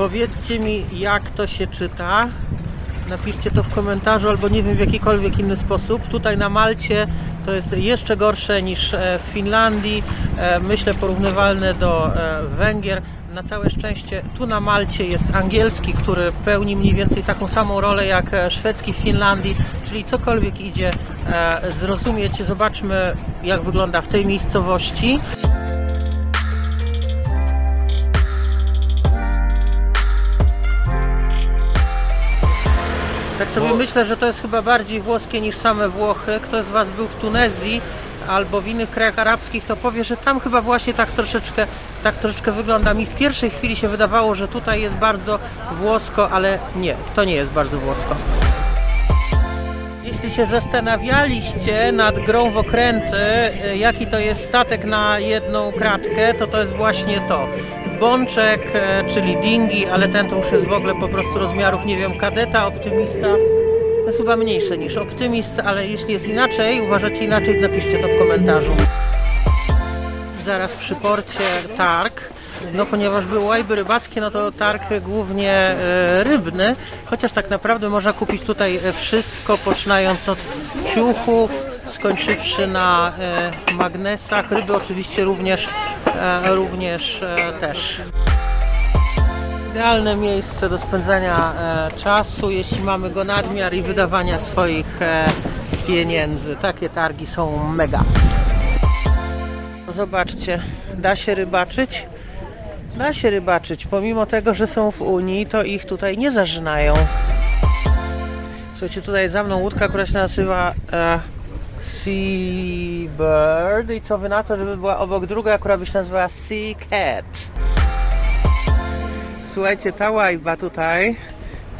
Powiedzcie mi, jak to się czyta. Napiszcie to w komentarzu albo nie wiem w jakikolwiek inny sposób. Tutaj na Malcie to jest jeszcze gorsze niż e, w Finlandii. E, Myślę porównywalne do e, Węgier. Na całe szczęście tu na Malcie jest angielski, który pełni mniej więcej taką samą rolę jak szwedzki w Finlandii, czyli cokolwiek idzie zrozumieć. Zobaczmy jak wygląda w tej miejscowości. Tak sobie Bo- myślę, że to jest chyba bardziej włoskie niż same Włochy. Kto z Was był w Tunezji albo w innych krajach arabskich, to powie, że tam chyba właśnie tak troszeczkę, tak troszeczkę wygląda. Mi w pierwszej chwili się wydawało, że tutaj jest bardzo włosko, ale nie, to nie jest bardzo włosko. Jeśli się zastanawialiście nad grą w okręty, y, jaki to jest statek na jedną kratkę, to to jest właśnie to. Bączek, e, czyli dingi, ale ten to już jest w ogóle po prostu rozmiarów, nie wiem, kadeta, optymista. To jest chyba mniejsze niż optymist, ale jeśli jest inaczej, uważacie inaczej, napiszcie to w komentarzu. Zaraz przy porcie targ. No ponieważ były łajby rybackie, no to targ głównie e, rybny, chociaż tak naprawdę można kupić tutaj e, wszystko, poczynając od ciuchów, skończywszy na magnesach, ryby oczywiście również, również e, też. Idealne miejsce do spędzania e, czasu, jeśli mamy go nadmiar i wydawania swoich e, pieniędzy. Takie targi są mega. Zobaczcie, da się rybaczyć? Da się rybaczyć. Pomimo tego, że są w Unii, to ich tutaj nie zażynają. Słuchajcie, tutaj za mną łódka, która się nazywa e, Seabird. I co wy na to, żeby była obok druga, która by się nazywała Sea Cat? Słuchajcie, ta łajba tutaj,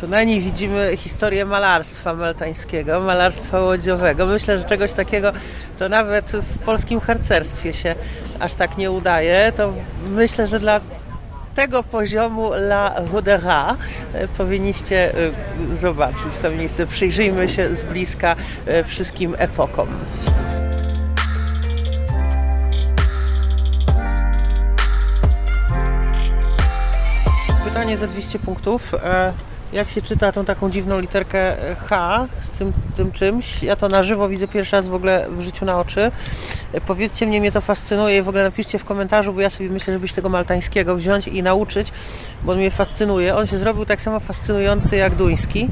to na niej widzimy historię malarstwa maltańskiego, malarstwa łodziowego. Myślę, że czegoś takiego to nawet w polskim harcerstwie się aż tak nie udaje. To myślę, że dla tego poziomu La Rodera e, powinniście e, zobaczyć to miejsce. Przyjrzyjmy się z bliska e, wszystkim epokom. Pytanie za 200 punktów. Jak się czyta tą taką dziwną literkę e, H z tym, tym czymś? Ja to na żywo widzę pierwszy raz w ogóle w życiu na oczy. E, Powiedzcie mnie, mnie to fascynuje i w ogóle napiszcie w komentarzu, bo ja sobie myślę, żebyś tego maltańskiego wziąć i nauczyć, bo on mnie fascynuje. On się zrobił tak samo fascynujący jak duński,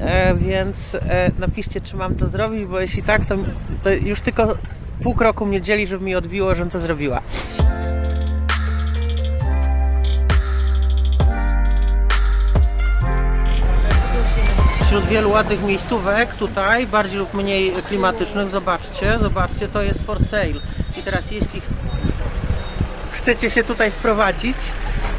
e, więc napiszcie, czy mam to zrobić, bo jeśli tak, to, to już tylko pół kroku mnie dzieli, żeby mi odbiło, żebym to zrobiła. Wśród wielu ładnych miejscówek tutaj, bardziej lub mniej klimatycznych, zobaczcie, zobaczcie, to jest for sale. I teraz jeśli ch- chcecie się tutaj wprowadzić,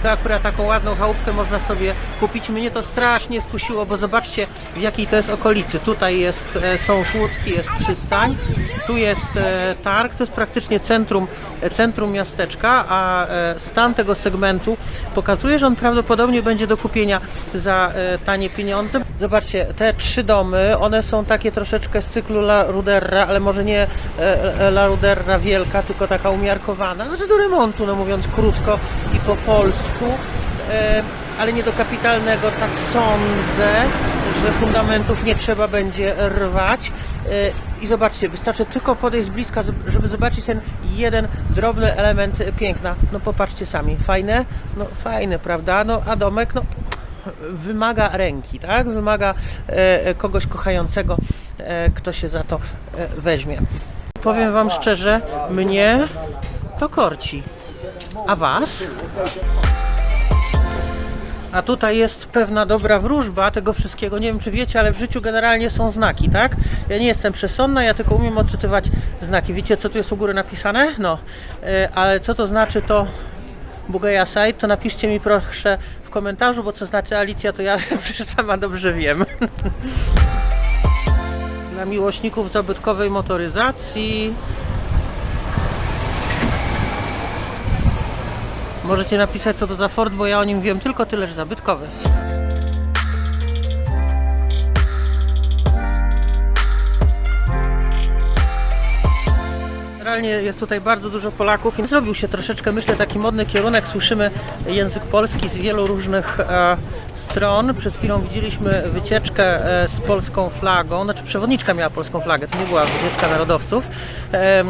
to akurat taką ładną chałupkę można sobie kupić. Mnie to strasznie skusiło, bo zobaczcie w jakiej to jest okolicy. Tutaj jest, e, są szłódki, jest przystań, tu jest e, targ, to jest praktycznie centrum, e, centrum miasteczka, a stan tego segmentu pokazuje, że on prawdopodobnie będzie do kupienia za tanie pieniądze. Zobaczcie, te trzy domy, one są takie troszeczkę z cyklu La Ruderra, ale może nie La Ruderra wielka, tylko taka umiarkowana. Znaczy do remontu, no mówiąc krótko po polsku. E, ale nie do kapitalnego, tak sądzę, że fundamentów nie trzeba będzie rwać. E, I zobaczcie, wystarczy tylko podejść z bliska, żeby zobaczyć ten jeden drobny element piękna. No popatrzcie sami, fajne? No fajne, prawda? No a domek, no wymaga ręki, tak? Wymaga e, kogoś kochającego, kto się za to weźmie. Powiem Wam szczerze, mnie to korci. A Was? A tutaj jest pewna dobra wróżba tego wszystkiego. Nie wiem, czy wiecie, ale w życiu generalnie są znaki, tak? Ja nie jestem przesądna, ja tylko umiem odczytywać znaki. Wiecie, co tu jest u góry napisane? No, e, ale co to znaczy to Bugeja Site, to napiszcie mi proszę w komentarzu, bo co znaczy Alicja, to ja przecież sama dobrze wiem. Dla miłośników zabytkowej motoryzacji Możecie napisać co to za Ford, bo ja o nim wiem tylko tyle, że zabytkowy. Generalnie jest tutaj bardzo dużo Polaków i zrobił się troszeczkę, myślę, taki modny kierunek. Słyszymy język polski z wielu różnych e, stron. Przed chwilą widzieliśmy wycieczkę e, z polską flagą, znaczy przewodniczka miała polską flagę, to nie była wycieczka narodowców. E,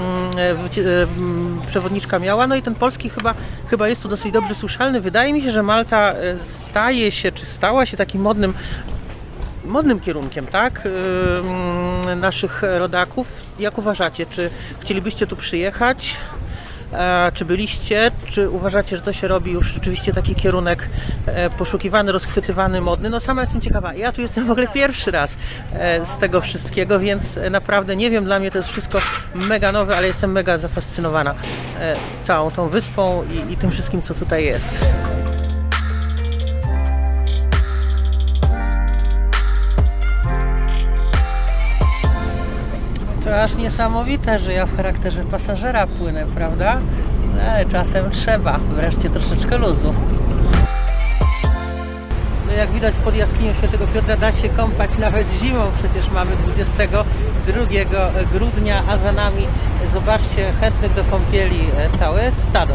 wycie- em, przewodniczka miała, no i ten polski chyba, chyba jest tu dosyć dobrze słyszalny. Wydaje mi się, że Malta e, staje się, czy stała się takim modnym modnym kierunkiem, tak? Naszych rodaków. Jak uważacie, czy chcielibyście tu przyjechać? E, Czy byliście? Czy uważacie, że to się robi już rzeczywiście taki kierunek e, poszukiwany, rozchwytywany, modny? No sama jestem ciekawa. Ja tu jestem w ogóle pierwszy raz e, z tego wszystkiego, więc naprawdę nie wiem, dla mnie to jest wszystko mega nowe, ale jestem mega zafascynowana całą tą wyspą i, i tym wszystkim, co tutaj jest. To aż niesamowite, że ja w charakterze pasażera płynę, prawda? Ale czasem trzeba, wreszcie troszeczkę luzu. No jak widać pod jaskinią Świętego Piotra da się kąpać nawet zimą, przecież mamy 22 grudnia, a za nami, zobaczcie, chętnych do kąpieli e, całe stado.